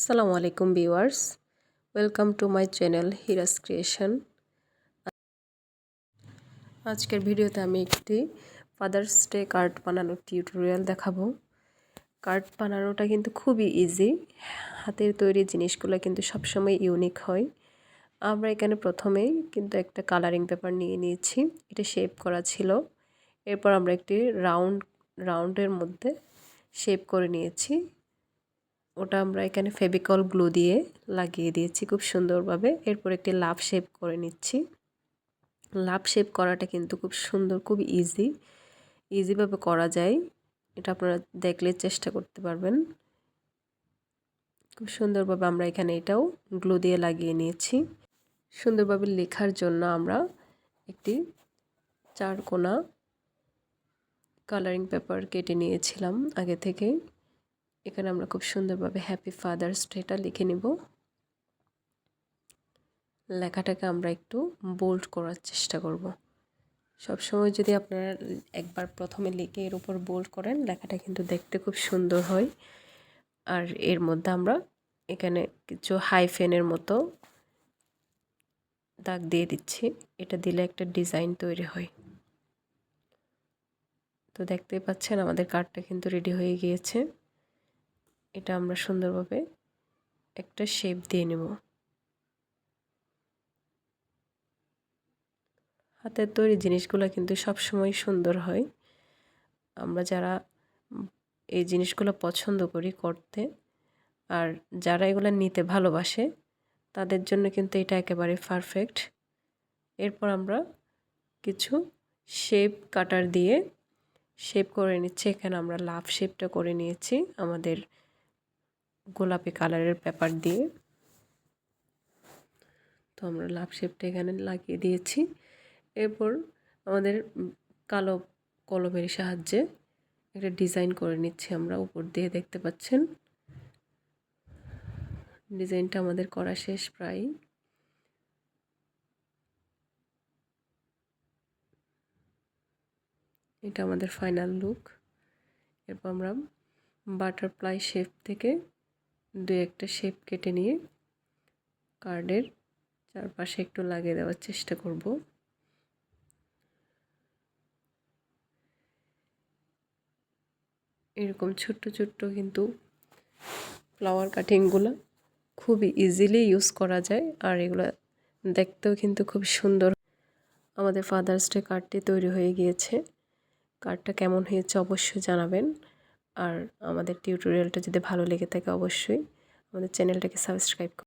আসসালামু আলাইকুম viewers, welcome to my channel Hira's creation. আজকের ভিডিওতে আমি একটি ফাদার্স ডে কার্ড বানানোর টিউটোরিয়াল দেখাবো। কার্ড বানানোটা কিন্তু খুবই ইজি হাতের তৈরি জিনিসগুলো কিন্তু সবসময় ইউনিক হয়। আমরা এখানে প্রথমেই কিন্তু একটা কালারিং পেপার নিয়ে নিয়েছি। এটা শেপ করা ছিল। এরপর আমরা একটি রাউন্ড রাউন্ডের মধ্যে শেপ করে নিয়েছি। ওটা আমরা এখানে ফেবিকল গ্লু দিয়ে লাগিয়ে দিয়েছি খুব সুন্দরভাবে। এরপর একটি লাভ শেপ করে নিচ্ছি। লাভ শেপ করাটা কিন্তু খুব সুন্দর, খুব ইজি ইজিভাবে করা যায়। এটা আপনারা দেখলে চেষ্টা করতে পারবেন। খুব সুন্দরভাবে আমরা এখানে এটাও গ্লু দিয়ে লাগিয়ে নিয়েছি। সুন্দরভাবে লেখার জন্য আমরা একটি চার কোনা কালারিং পেপার কেটে নিয়েছিলাম আগে থেকেই। এখানে আমরা খুব সুন্দরভাবে হ্যাপি ফাদার্স ডেটা লিখে নিব। লেখাটাকে আমরা একটু বোল্ড করার চেষ্টা করব। সবসময় যদি আপনারা একবার প্রথমে লিখে এর উপর বোল্ড করেন, লেখাটা কিন্তু দেখতে খুব সুন্দর হয়। আর এর মধ্যে আমরা এখানে কিছু হাইফেনের মতো দাগ দিয়ে দিচ্ছি। এটা দিলে একটা ডিজাইন তৈরি হয়। তো দেখতেই পাচ্ছেন, আমাদের কার্ডটা কিন্তু রেডি হয়ে গিয়েছে। এটা আমরা সুন্দরভাবে একটা শেপ দিয়ে নেব। হাতের তৈরি জিনিসগুলো কিন্তু সবসময় সুন্দর হয়। আমরা যারা এই জিনিসগুলো পছন্দ করি করতে আর যারা এগুলো নিতে ভালোবাসে, তাদের জন্য কিন্তু এটা একেবারে পারফেক্ট এরপর আমরা কিছু শেপ কাটার দিয়ে শেপ করে নিচ্ছি। এখানে আমরা লাভ শেপটা করে নিয়েছি আমাদের গোলাপি কালারের পেপার দিয়ে। তো আমরা লাভ শেপটা এখানে লাগিয়ে দিয়েছি। এরপর আমাদের কালো কলমের সাহায্যে একটা ডিজাইন করে নিচ্ছি আমরা উপর দিয়ে, দেখতে পাচ্ছেন? ডিজাইনটা আমাদের করা শেষ প্রায়। এটা আমাদের ফাইনাল লুক। এরপর আমরা বাটারফ্লাই শেপ থেকে দু একটা শেপ কেটে নিয়ে কার্ডের চারপাশে একটু লাগিয়ে দেওয়ার চেষ্টা করব। এরকম ছোট্ট ছোট্ট কিন্তু ফ্লাওয়ার কাটিংগুলো খুবই ইজিলি ইউজ করা যায় আর এগুলো দেখতেও কিন্তু খুব সুন্দর। আমাদের ফাদার্স ডে কার্ডটি তৈরি হয়ে গিয়েছে। কার্ডটা কেমন হয়েছে অবশ্যই জানাবেন। আর আমাদের টিউটোরিয়ালটা যদি ভালো লেগে থাকে অবশ্যই আমাদের চ্যানেলটাকে সাবস্ক্রাইব